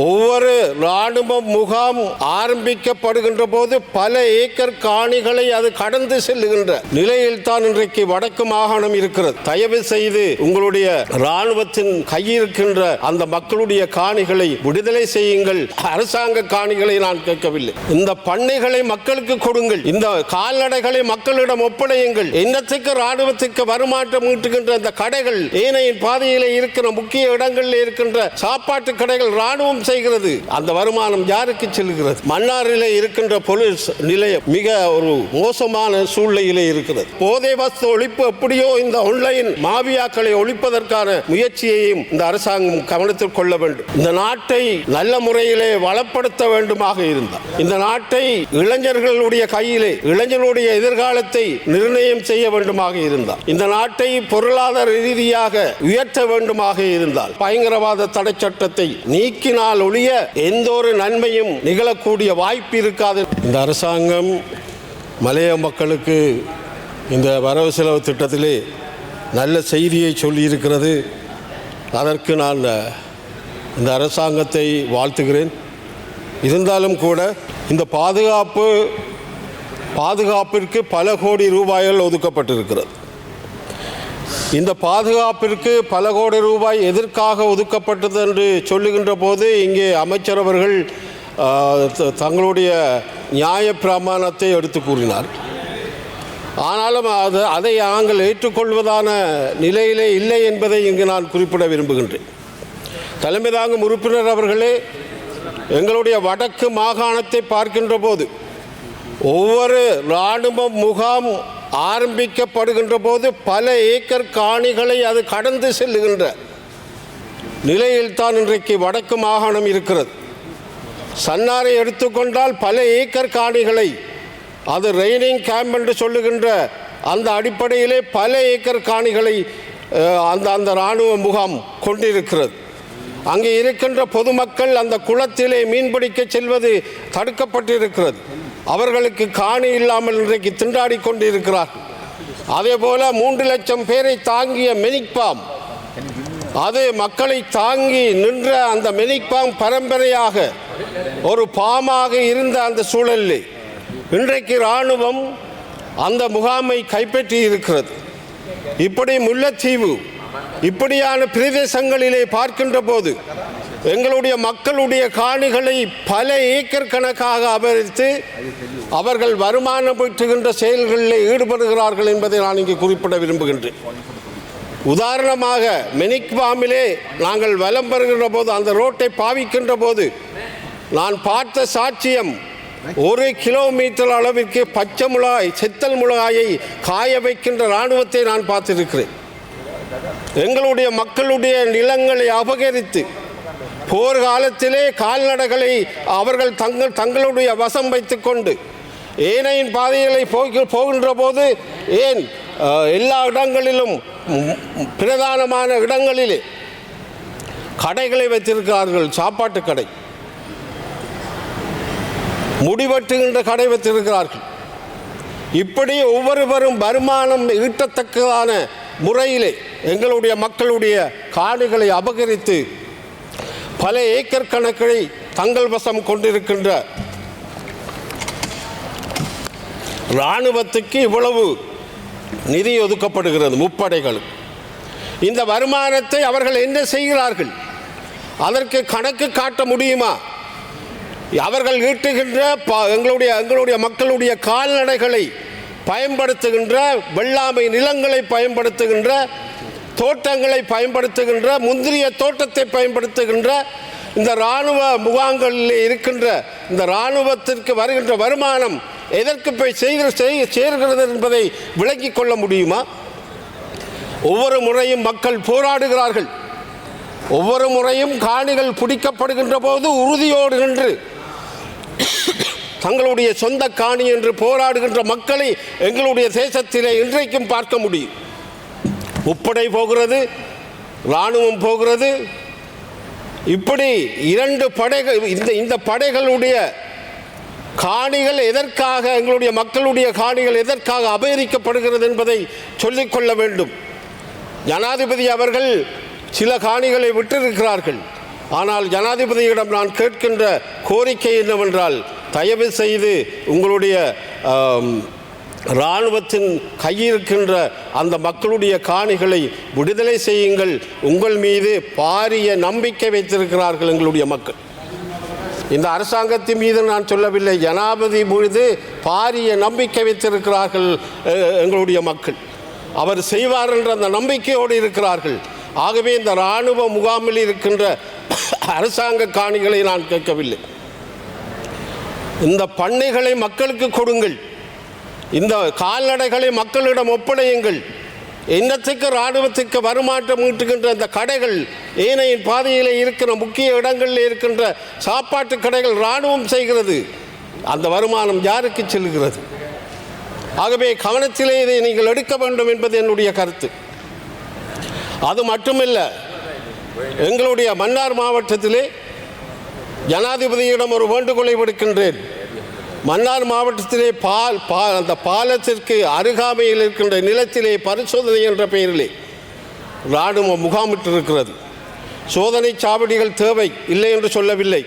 ஒவ்வொரு இராணுவ முகாம் ஆரம்பிக்கப்படுகின்ற போது பல ஏக்கர் காணிகளை அது கடந்து செல்லுகின்ற நிலையில் தான் இன்றைக்கு வடக்கு மாகாணம் இருக்கிறது. தயவு செய்து உங்களுடைய இராணுவத்தின் கையிருக்கின்ற அந்த மக்களுடைய காணிகளை விடுதலை செய்யுங்கள். அரசாங்க காணிகளை நான் கேட்கவில்லை. இந்த பண்ணைகளை மக்களுக்கு கொடுங்கள். இந்த கால்நடைகளை மக்களிடம் ஒப்படையுங்கள். என்னத்துக்கு இராணுவத்துக்கு வருமாற்றம் ஈட்டுகின்ற இந்த கடைகள் ஏனையின் பாதையில் இருக்கிற முக்கிய இடங்களில் இருக்கின்ற சாப்பாட்டு கடைகள் செய்கிறது. அந்த வருமானம் யாருக்கு செல்கிறது? மன்னாரிலே இருக்கின்ற போலீஸ் நிலையம் மிக ஒரு மோசமான சூழ்நிலையிலே இருக்கிறது. போதை வஸ்து ஒழிப்பு எப்படியோ இந்த ஆன்லைன் மாவியாக்களை ஒழிப்பதற்கான முயற்சியையும் இந்த அரசாங்கம் கவனத்தில் கொள்ள வேண்டும். இந்த நாட்டை நல்ல முறையிலே வளப்படுத்த வேண்டுமாக இருந்தார் இந்த நாட்டை இளைஞர்களுடைய கையிலே இளைஞர்களுடைய எதிர்காலத்தை நிர்ணயம் செய்ய வேண்டுமாக இருந்தார் இந்த நாட்டை பொருளாதார ரீதியாக உயர்த்த வேண்டுமாக இருந்தால். பயங்கரவாத தடை சட்டத்தை நீக்கினால் ஒழிய எந்த ஒரு நன்மையும் நிகழக்கூடிய வாய்ப்பு இருக்காது. இந்த அரசாங்கம் மலைய மக்களுக்கு இந்த வரவு செலவு திட்டத்திலே நல்ல செய்தியை சொல்லியிருக்கிறது. அதற்கு நான் இந்த அரசாங்கத்தை வாழ்த்துகிறேன். இருந்தாலும் கூட இந்த பாதுகாப்பு பாதுகாப்பிற்கு பல கோடி ரூபாய்கள் ஒதுக்கப்பட்டிருக்கிறது. இந்த பாதுகாப்பிற்கு பல கோடி ரூபாய் எதற்காக ஒதுக்கப்பட்டது என்று சொல்லுகின்ற போது இங்கே அமைச்சர் அவர்கள் தங்களுடைய நியாய பிரமாணத்தை எடுத்து கூறினார். ஆனாலும் அது அதை நாங்கள் ஏற்றுக்கொள்வதான நிலையிலே இல்லை என்பதை இங்கு நான் குறிப்பிட விரும்புகின்றேன். தலைமை தாங்கும் உறுப்பினர் அவர்களே எங்களுடைய வடக்கு மாகாணத்தை பார்க்கின்ற போது ஒவ்வொரு இராணுவ முகாம் ஆரம்பிக்கப்படுகின்ற போது பல ஏக்கர் காணிகளை அது கடந்து செல்லுகின்ற நிலையில்தான் இன்றைக்கு வடக்கு மாகாணம் இருக்கிறது. சன்னாரை எடுத்துக்கொண்டால் பல ஏக்கர் காணிகளை அது ரெய்னிங் கேம்ப் என்று சொல்லுகின்ற அந்த அடிப்படையிலே பல ஏக்கர் காணிகளை அந்த அந்த இராணுவ முகாம் கொண்டிருக்கிறது. அங்கே இருக்கின்ற பொதுமக்கள் அந்த குளத்திலே மீன்பிடிக்க செல்வது தடுக்கப்பட்டிருக்கிறது. அவர்களுக்கு காணி இல்லாமல் இன்றைக்கு திண்டாடி கொண்டிருக்கிறார்கள் அதே போல மூன்று லட்சம் பேரை தாங்கிய மெனிக்பாம் அது மக்களை தாங்கி நின்ற அந்த மெனிக்பாம் பரம்பரையாக ஒரு பாமாக இருந்த அந்த சூழலில் இன்றைக்கு இராணுவம் அந்த முகாமை கைப்பற்றி இருக்கிறது இப்படி முல்லைத்தீவு இப்படியான பிரதேசங்களிலே பார்க்கின்ற போது எங்களுடைய மக்களுடைய காணிகளை பல ஏக்கர் கணக்காக அபகரித்து அவர்கள் வருமானம் பெற்றுகின்ற செயல்களில் ஈடுபடுகிறார்கள் என்பதை நான் இங்கே குறிப்பிட விரும்புகின்றேன். உதாரணமாக மெனிக்பாமிலே நாங்கள் வலம் பெறுகின்ற போது அந்த ரோட்டை பாவிக்கின்ற போது நான் பார்த்த சாட்சியம் ஒரு கிலோமீட்டர் அளவிற்கு பச்சை மிளகாய் செத்தல் மிளகாயை காய வைக்கின்ற இராணுவத்தை நான் பார்த்திருக்கிறேன். எங்களுடைய மக்களுடைய நிலங்களை அபகரித்து போர்க்காலத்திலே கால்நடைகளை அவர்கள் தங்கள் தங்களுடைய வசம் வைத்துக்கொண்டு ஏனையின் பாதைகளை போகி போகின்ற போது ஏன் எல்லா இடங்களிலும் பிரதானமான இடங்களிலே கடைகளை வைத்திருக்கிறார்கள் சாப்பாட்டு கடை. முடிவெட்டுகின்ற கடை வைத்திருக்கிறார்கள். இப்படி ஒவ்வொருவரும் வருமானம் ஈட்டத்தக்கதான முறையிலே எங்களுடைய மக்களுடைய காடுகளை அபகரித்து பல ஏக்கர் கணக்கை தங்கள் வசம் கொண்டிருக்கின்ற இராணுவத்துக்கு இவ்வளவு நிதி ஒதுக்கப்படுகிறது முப்படைகள். இந்த வருமானத்தை அவர்கள் என்ன செய்கிறார்கள்? அதற்கு கணக்கு காட்ட முடியுமா? அவர்கள் ஈட்டுகின்ற ப- எங்களுடைய எங்களுடைய மக்களுடைய கால்நடைகளை பயன்படுத்துகின்ற வெள்ளாமை நிலங்களை பயன்படுத்துகின்ற தோட்டங்களை பயன்படுத்துகின்ற முந்திரிய தோட்டத்தை பயன்படுத்துகின்ற இந்த இராணுவ முகாம்களில் இருக்கின்ற இந்த இராணுவத்திற்கு வருகின்ற வருமானம் எதற்கு போய் செய்கிற சேர்கிறது என்பதை விளங்கிக் கொள்ள முடியுமா? ஒவ்வொரு முறையும் மக்கள் போராடுகிறார்கள். ஒவ்வொரு முறையும் காணிகள் பிடிக்கப்படுகின்ற போது உறுதியோடு நின்று தங்களுடைய சொந்த காணி என்று போராடுகின்ற மக்களை எங்களுடைய தேசத்திலே இன்றைக்கும் பார்க்க முடியும். முப்படை போகிறது இராணுவம் போகிறது. இப்படி இரண்டு படைகள் இந்த இந்த படைகளுடைய காணிகள் எதற்காக எங்களுடைய மக்களுடைய காணிகள் எதற்காக அபகரிக்கப்படுகிறது என்பதை சொல்லிக்கொள்ள வேண்டும். ஜனாதிபதி அவர்கள் சில காணிகளை விட்டிருக்கிறார்கள். ஆனால் ஜனாதிபதியிடம் நான் கேட்கின்ற கோரிக்கை என்னவென்றால் தயவு செய்து உங்களுடைய இராணுவத்தின் கையிருக்கின்ற அந்த மக்களுடைய காணிகளை விடுதலை செய்யுங்கள். உங்கள் மீது பாரிய நம்பிக்கை வைத்திருக்கிறார்கள் எங்களுடைய மக்கள். இந்த அரசாங்கத்தின் மீது நான் சொல்லவில்லை. ஜனாபதி மீது பாரிய நம்பிக்கை வைத்திருக்கிறார்கள் எங்களுடைய மக்கள். அவர் செய்வார் என்ற அந்த நம்பிக்கையோடு இருக்கிறார்கள். ஆகவே இந்த இராணுவ முகாமில் இருக்கின்ற அரசாங்க காணிகளை நான் கேட்கவில்லை. இந்த பண்ணைகளை மக்களுக்கு கொடுங்கள். இந்த கால்நடைகளை மக்களிடம் ஒப்படையுங்கள். இன்னத்துக்கு இராணுவத்துக்கு வருமாற்றம் ஈட்டுகின்ற அந்த கடைகள் ஏனையின் பாதையில் இருக்கிற முக்கிய இடங்களில் இருக்கின்ற சாப்பாட்டு கடைகள் இராணுவம் செய்கிறது. அந்த வருமானம் யாருக்கு செல்கிறது? ஆகவே கவனத்திலே இதை நீங்கள் எடுக்க வேண்டும் என்பது என்னுடைய கருத்து. அது மட்டுமல்ல எங்களுடைய மன்னார் மாவட்டத்திலே ஜனாதிபதியிடம் ஒரு வேண்டுகோளை விடுக்கின்றேன். மன்னார் மாவட்டத்திலே பால் பா அந்த பாலத்திற்கு அருகாமையில் இருக்கின்ற நிலத்திலே பரிசோதனை என்ற பெயரிலே இராணுவ முகாமிட்டிருக்கிறது. சோதனை சாவடிகள் தேவை இல்லை என்று சொல்லவில்லை.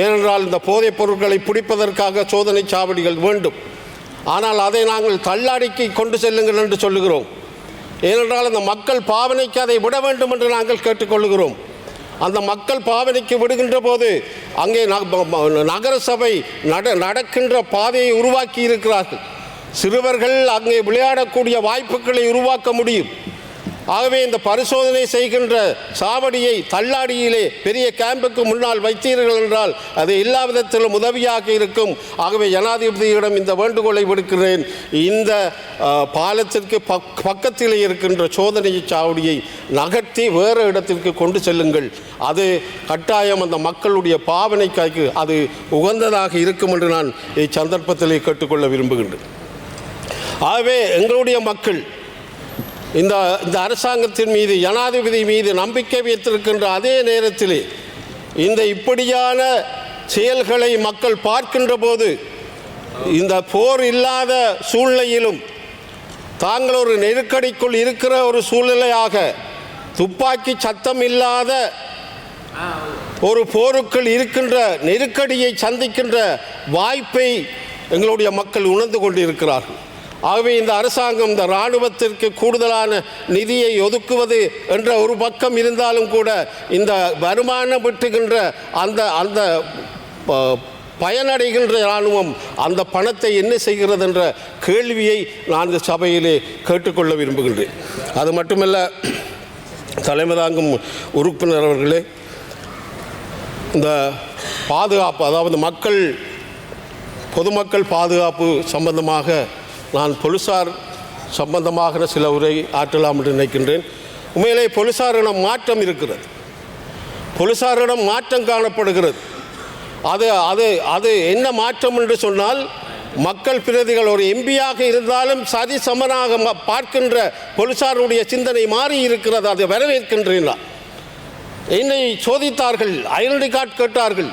ஏனென்றால் இந்த போதைப் பொருட்களை பிடிப்பதற்காக சோதனை சாவடிகள் வேண்டும். ஆனால் அதை நாங்கள் தள்ளாடிக்கு கொண்டு செல்லுங்கள் என்று சொல்லுகிறோம். ஏனென்றால் அந்த மக்கள் பாவனைக்கு அதை விட வேண்டும் என்று நாங்கள் கேட்டுக்கொள்கிறோம் அந்த மக்கள் பாவனைக்கு விடுகின்ற போது அங்கே ந- நகரசபை நட நடக்கின்ற பாதையை உருவாக்கி இருக்கிறார்கள் சிறுவர்கள் அங்கே விளையாடக்கூடிய வாய்ப்புகளை உருவாக்க முடியும். ஆகவே இந்த பரிசோதனை செய்கின்ற சாவடியை தள்ளாடியிலே பெரிய கேம்புக்கு முன்னால் வைத்தீர்கள் என்றால் அது எல்லா விதத்திலும் உதவியாக இருக்கும். ஆகவே ஜனாதிபதியிடம் இந்த வேண்டுகோளை விடுக்கிறேன். இந்த பாலத்திற்கு பக் பக்கத்திலே இருக்கின்ற சோதனை சாவடியை நகர்த்தி வேறு இடத்திற்கு கொண்டு செல்லுங்கள். அது கட்டாயம் அந்த மக்களுடைய பாவனைக்காய்க்கு அது உகந்ததாக இருக்கும் என்று நான் இச்சந்தர்ப்பத்திலே கேட்டுக்கொள்ள விரும்புகின்றேன். ஆகவே எங்களுடைய மக்கள் இந்த இந்த அரசாங்கத்தின் மீது ஜனாதிபதி மீது நம்பிக்கை வைத்திருக்கின்ற அதே நேரத்தில் இந்த இப்படியான செயல்களை மக்கள் பார்க்கின்ற போது இந்த போர் இல்லாத சூழ்நிலையிலும் தாங்கள் ஒரு நெருக்கடிக்குள் இருக்கிற ஒரு சூழ்நிலையாக துப்பாக்கி சத்தம் இல்லாத ஒரு போருக்குள் இருக்கின்ற நெருக்கடியை சந்திக்கின்ற வாய்ப்பை எங்களுடைய மக்கள் உணர்ந்து கொண்டிருக்கிறார்கள். ஆகவே இந்த அரசாங்கம் இந்த இராணுவத்திற்கு கூடுதலான நிதியை ஒதுக்குவது என்ற ஒரு பக்கம் இருந்தாலும் கூட இந்த வருமானம் விட்டுகின்ற அந்த அந்த ப- பயனடைகின்ற இராணுவம் அந்த பணத்தை என்ன செய்கிறது என்ற கேள்வியை நான் இந்த சபையிலே கேட்டுக்கொள்ள விரும்புகின்றேன். அது மட்டுமல்ல தலைமை தாங்கும் உறுப்பினர் அவர்களே இந்த பாதுகாப்பு அதாவது மக்கள் பொதுமக்கள் பாதுகாப்பு சம்பந்தமாக நான் பொலிசார் சம்பந்தமாக சில உரை ஆற்றலாம் என்று நினைக்கின்றேன். உண்மையிலே பொலிசாரிடம் மாற்றம் இருக்கிறது. பொலிசாரிடம் மாற்றம் காணப்படுகிறது. அது அது அது என்ன மாற்றம் என்று சொன்னால் மக்கள் பிரதிகள் ஒரு எம்பியாக இருந்தாலும் சரி சமனாக பார்க்கின்ற போலீசாருடைய சிந்தனை மாறி இருக்கிறது. அதை வரவேற்கின்றேன் என்னை சோதித்தார்கள் ஐடென்டி கார்டு கேட்டார்கள்.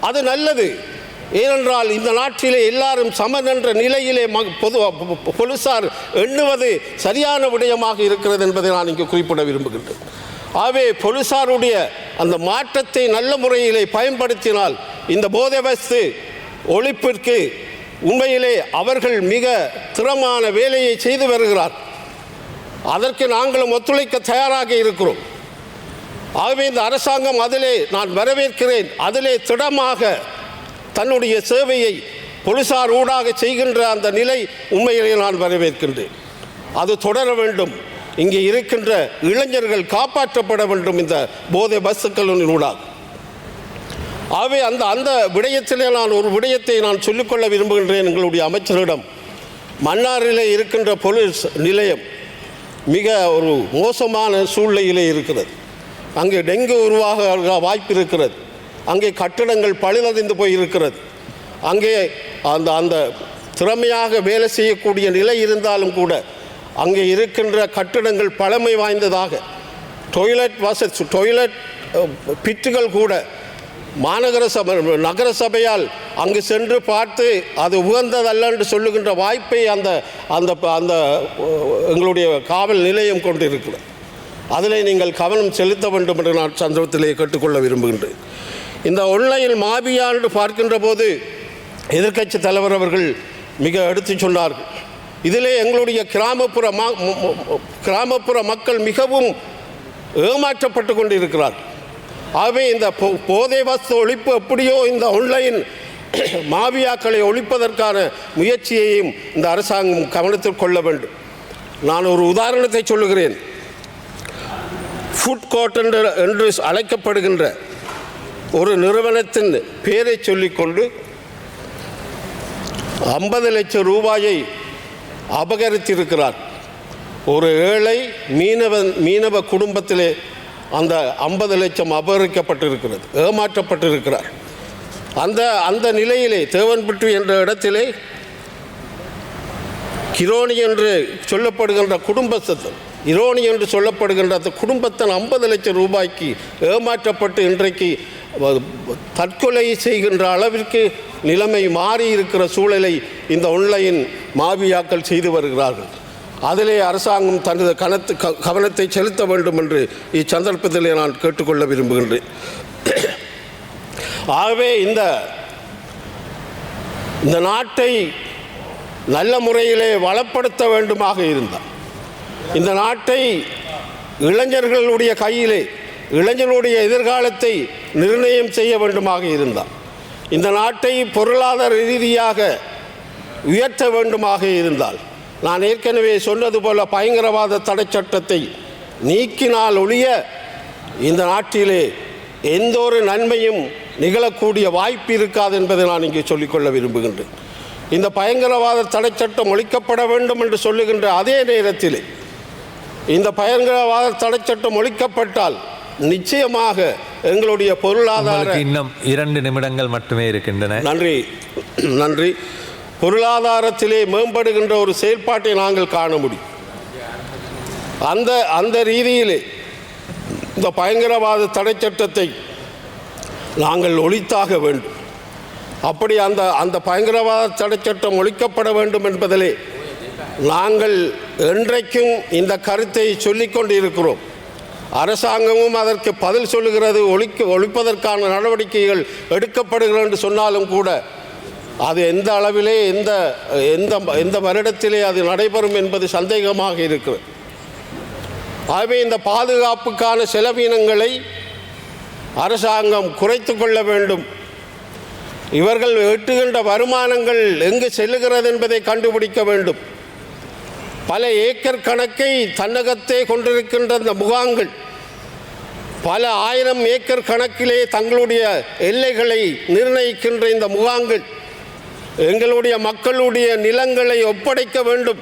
அது நல்லது. ஏனென்றால் இந்த நாட்டிலே எல்லாரும் சமன் என்ற நிலையிலே பொது பொ- போலீசார் எண்ணுவது சரியான விடயமாக இருக்கிறது என்பதை நான் இங்கு குறிப்பிட விரும்புகின்றேன். ஆகவே போலீசாருடைய அந்த மாற்றத்தை நல்ல முறையிலே பயன்படுத்தினால் இந்த போதைவஸ்து ஒழிப்பிற்கு உண்மையிலே அவர்கள் மிக திறமான வேலையை செய்து வருகிறார். அதற்கு நாங்களும் ஒத்துழைக்க தயாராக இருக்கிறோம். ஆகவே இந்த அரசாங்கம் அதிலே நான் வரவேற்கிறேன். அதிலே திடமாக தன்னுடைய சேவையை போலீசார் ஊடாக செய்கின்ற அந்த நிலை உண்மையிலே நான் வரவேற்கின்றேன். அது தொடர வேண்டும். இங்கே இருக்கின்ற இளைஞர்கள் காப்பாற்றப்பட வேண்டும் இந்த போதை பஸ்ஸுக்களின் ஊடாக. ஆகவே அந்த அந்த விடயத்திலே நான் ஒரு விடயத்தை நான் சொல்லிக்கொள்ள விரும்புகின்றேன் எங்களுடைய அமைச்சரிடம். மன்னாரிலே இருக்கின்ற போலீஸ் நிலையம் மிக ஒரு மோசமான சூழ்நிலையிலே இருக்கிறது. அங்கே டெங்கு உருவாக வாய்ப்பு இருக்கிறது அங்கே கட்டடங்கள் பழுதடைந்து போய் இருக்கிறது அங்கே அந்த அந்த திறமையாக வேலை செய்யக்கூடிய நிலை இருந்தாலும் கூட அங்கே இருக்கின்ற கட்டடங்கள் பழமை வாய்ந்ததாக டொய்லெட் வசதி டொய்லெட் பிட்டுகள் கூட மாநகர சபை நகர சபையால் அங்கு சென்று பார்த்து அது உகந்ததல்ல என்று சொல்லுகின்ற வாய்ப்பை அந்த அந்த அந்த எங்களுடைய காவல் நிலையம் கொண்டிருக்கிறது. அதில் நீங்கள் கவனம் செலுத்த வேண்டும் என்று நான் சந்தர்ப்பத்திலே கேட்டுக்கொள்ள விரும்புகின்றேன். இந்த ஒன்லைன் மாபியா என்று பார்க்கின்ற போது எதிர்க்கட்சி தலைவர் அவர்கள் மிக எடுத்துச் சொன்னார்கள். இதிலே எங்களுடைய கிராமப்புற ம- கிராமப்புற மக்கள் மிகவும் ஏமாற்றப்பட்டு கொண்டிருக்கிறார் ஆகவே இந்த போ- போதை வஸ்து ஒழிப்பு எப்படியோ இந்த ஆன்லைன் மாவியாக்களை ஒழிப்பதற்கான முயற்சியையும் இந்த அரசாங்கம் கவனத்தில் கொள்ள வேண்டும். நான் ஒரு உதாரணத்தை சொல்லுகிறேன். ஃபுட் கோர்ட் என்று என்று அழைக்கப்படுகின்ற ஒரு நிறுவனத்தின் பேரை சொல்லிக்கொண்டு ஐம்பது லட்சம் ரூபாயை அபகரித்திருக்கிறார். ஒரு ஏழை மீனவன் மீனவ குடும்பத்திலே அந்த ஐம்பது லட்சம் அபகரிக்கப்பட்டிருக்கிறது ஏமாற்றப்பட்டிருக்கிறார். அந்த அந்த நிலையிலே தேவன்பட்டு என்ற இடத்திலே கிரோனி என்று சொல்லப்படுகின்ற குடும்பத்தன் இரோனி என்று சொல்லப்படுகின்ற அந்த குடும்பத்தின் ஐம்பது லட்சம் ரூபாய்க்கு ஏமாற்றப்பட்டு இன்றைக்கு தற்கொலை செய்கின்ற அளவிற்கு நிலைமை மாறி இருக்கிற சூழலை இந்த ஒன்லைன் மாவியாக்கள் செய்து வருகிறார்கள். அதிலே அரசாங்கம் தனது கனத்து க- கவனத்தை செலுத்த வேண்டும் என்று இச்சந்தர்ப்பத்திலே நான் கேட்டுக்கொள்ள விரும்புகின்றேன். ஆகவே இந்த இந்த நாட்டை நல்ல முறையிலே வளப்படுத்த வேண்டுமாக இருந்தார் இந்த நாட்டை இளைஞர்களுடைய கையிலே இளைஞர்களுடைய எதிர்காலத்தை நிர்ணயம் செய்ய வேண்டுமாக இருந்தால் இந்த நாட்டை பொருளாதார ரீதியாக உயர்த்த வேண்டுமாக இருந்தால் நான் ஏற்கனவே சொன்னது போல பயங்கரவாத தடை சட்டத்தை நீக்கினால் ஒழிய இந்த நாட்டிலே எந்த ஒரு நன்மையும் நிகழக்கூடிய வாய்ப்பு இருக்காது என்பதை நான் இங்கே சொல்லிக்கொள்ள விரும்புகின்றேன். இந்த பயங்கரவாத தடை சட்டம் ஒழிக்கப்பட வேண்டும் என்று சொல்லுகின்ற அதே நேரத்தில் இந்த பயங்கரவாத தடை சட்டம் ஒழிக்கப்பட்டால் நிச்சயமாக எங்களுடைய பொருளாதார இன்னும் இரண்டு நிமிடங்கள் மட்டுமே இருக்கின்றன. நன்றி நன்றி. பொருளாதாரத்திலே மேம்படுகின்ற ஒரு செயல்பாட்டை நாங்கள் காண முடியும். அந்த அந்த ரீதியிலே இந்த பயங்கரவாத தடை சட்டத்தை நாங்கள் ஒழித்தாக வேண்டும். அப்படி அந்த அந்த பயங்கரவாத தடை சட்டம் ஒழிக்கப்பட வேண்டும் என்பதிலே நாங்கள் என்றைக்கும் இந்த கருத்தை சொல்லிக் கொண்டிருக்கிறோம் அரசாங்கமும் அதற்கு பதில் சொல்லுகிறது ஒழிக்க ஒழிப்பதற்கான நடவடிக்கைகள் எடுக்கப்படுகிறது என்று சொன்னாலும் கூட அது எந்த அளவிலே எந்த எந்த எந்த வருடத்திலே அது நடைபெறும் என்பது சந்தேகமாக இருக்கிறது. ஆகவே இந்த பாதுகாப்புக்கான செலவினங்களை அரசாங்கம் குறைத்து கொள்ள வேண்டும். இவர்கள் எட்டுகின்ற வருமானங்கள் எங்கு செல்லுகிறது என்பதை கண்டுபிடிக்க வேண்டும். பல ஏக்கர் கணக்கை தன்னகத்தே கொண்டிருக்கின்ற இந்த முகாங்கள் பல ஆயிரம் ஏக்கர் கணக்கிலே தங்களுடைய எல்லைகளை நிர்ணயிக்கின்ற இந்த முகாங்கள் எங்களுடைய மக்களுடைய நிலங்களை ஒப்படைக்க வேண்டும்.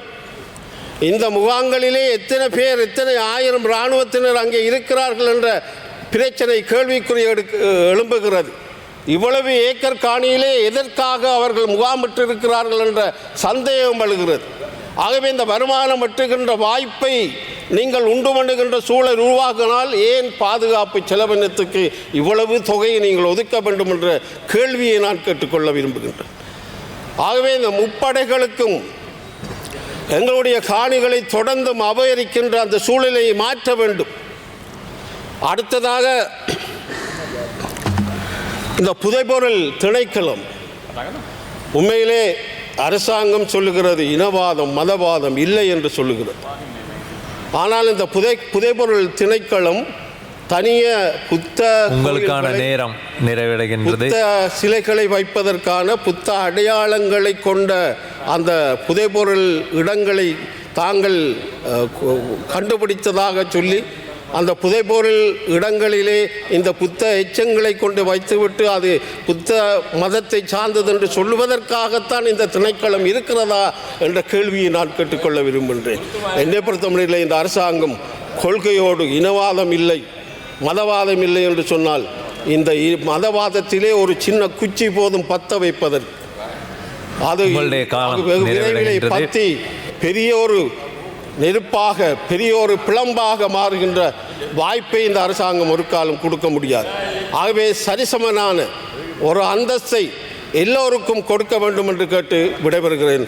இந்த முகாங்களிலே எத்தனை பேர் எத்தனை ஆயிரம் இராணுவத்தினர் அங்கே இருக்கிறார்கள் என்ற பிரச்சனை கேள்விக்குறி எடுக்க எழும்புகிறது. இவ்வளவு ஏக்கர் காணியிலே எதற்காக அவர்கள் முகாமிட்டிருக்கிறார்கள் என்ற சந்தேகம் எழுகிறது. ஆகவே இந்த வருமானம் வெட்டுகின்ற வாய்ப்பை நீங்கள் உண்டு பண்ணுகின்ற சூழல் உருவாக்கினால் ஏன் பாதுகாப்பு செலவினத்துக்கு இவ்வளவு தொகையை நீங்கள் ஒதுக்க வேண்டும் என்ற கேள்வியை நான் கேட்டுக்கொள்ள விரும்புகின்றேன். ஆகவே இந்த முப்படைகளுக்கும் எங்களுடைய காணிகளை தொடர்ந்தும் அபகரிக்கின்ற அந்த சூழலை மாற்ற வேண்டும். அடுத்ததாக இந்த புதைபொருள் திணைக்களம். உண்மையிலே அரசாங்கம் சொல்லுகிறது இனவாதம் மதவாதம் இல்லை என்று சொல்லுகிறது. ஆனால் இந்த புதை புதைபொருள் திணைக்களம் தனிய புத்த உங்களுக்கான நேரம் நிறைவடைகின்றது. புத்த சிலைகளை வைப்பதற்கான புத்த அடையாளங்களை கொண்ட அந்த புதைபொருள் இடங்களை தாங்கள் கண்டுபிடித்ததாக சொல்லி அந்த புதைபொருள் இடங்களிலே இந்த புத்த எச்சங்களை கொண்டு வைத்துவிட்டு அது புத்த மதத்தை சார்ந்தது என்று சொல்லுவதற்காகத்தான் இந்த திணைக்களம் இருக்கிறதா என்ற கேள்வியை நான் கேட்டுக்கொள்ள விரும்புகின்றேன் என்னை பொறுத்தவரையில் இந்த அரசாங்கம் கொள்கையோடு இனவாதம் இல்லை மதவாதம் இல்லை என்று சொன்னால் இந்த மதவாதத்திலே ஒரு சின்ன குச்சி போதும் பத்த வைப்பதற்கு அது விரைவிலே. பத்தி பெரிய ஒரு நெருப்பாக பெரிய ஒரு பிளம்பாக மாறுகின்ற வாய்ப்பை இந்த அரசாங்கம் ஒரு காலம் கொடுக்க முடியாது. ஆகவே சரிசமனான ஒரு அந்தஸ்தை எல்லோருக்கும் கொடுக்க வேண்டும் என்று கேட்டு விடைபெறுகிறேன்.